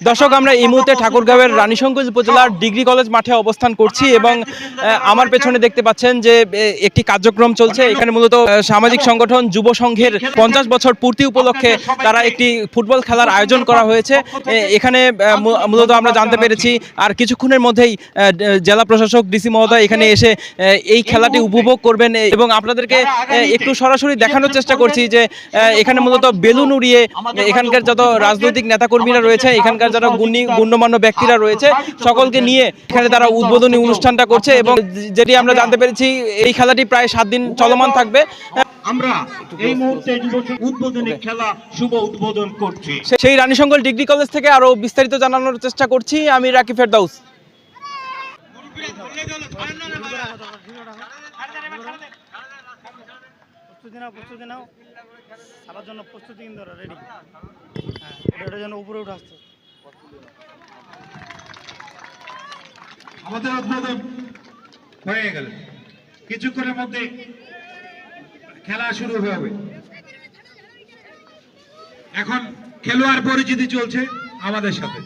দর্শক আমরা এই মুহূর্তে ঠাকুরগাঁওয়ের রানীশঙ্কর উপজেলার ডিগ্রি কলেজ মাঠে অবস্থান করছি এবং আমার পেছনে দেখতে পাচ্ছেন যে একটি কার্যক্রম চলছে। এখানে মূলত সামাজিক সংগঠন যুব সংঘের পঞ্চাশ বছর পূর্তি উপলক্ষে তারা একটি ফুটবল খেলার আয়োজন করা হয়েছে। এখানে মূলত আমরা জানতে পেরেছি। আর কিছুক্ষণের মধ্যেই জেলা প্রশাসক ডিসি মহোদয় এখানে এসে এই খেলাটি উপভোগ করবেন। এবং আপনাদেরকে একটু সরাসরি দেখানোর চেষ্টা করছি যে এখানে মূলত বেলুন উড়িয়ে এখানকার যত রাজনৈতিক নেতাকর্মীরা রয়েছে এখানকার যারা গুণী গণ্যমান্য ব্যক্তিরা রয়েছে সকলকে নিয়ে এখানে তারা উদ্বোধনী অনুষ্ঠানটা করছে এবং যেটি আমরা জানতে পেরেছি এই খেলাটি প্রায় সাত দিন চলমান থাকবে। আমরা এই মুহূর্তে উদ্বোধনী খেলা শুভ উদ্বোধন করছি। সেই রানীশঙ্কর ডিগ্রি কলেজ থেকে আরও বিস্তারিত জানানোর চেষ্টা করছি। আমি রাকিব ফেরদাউস। প্রস্তুতি নাও প্রস্তুতি নাও। জন্য প্রস্তুতি কিন্তু রেডি হ্যাঁ উপরে উঠে আমাদের উদ্বোধন হয়ে গেল। কিছুক্ষণের মধ্যে খেলা শুরু হবে। এখন খেলোয়াড় পরিচিতি চলছে আমাদের সাথে।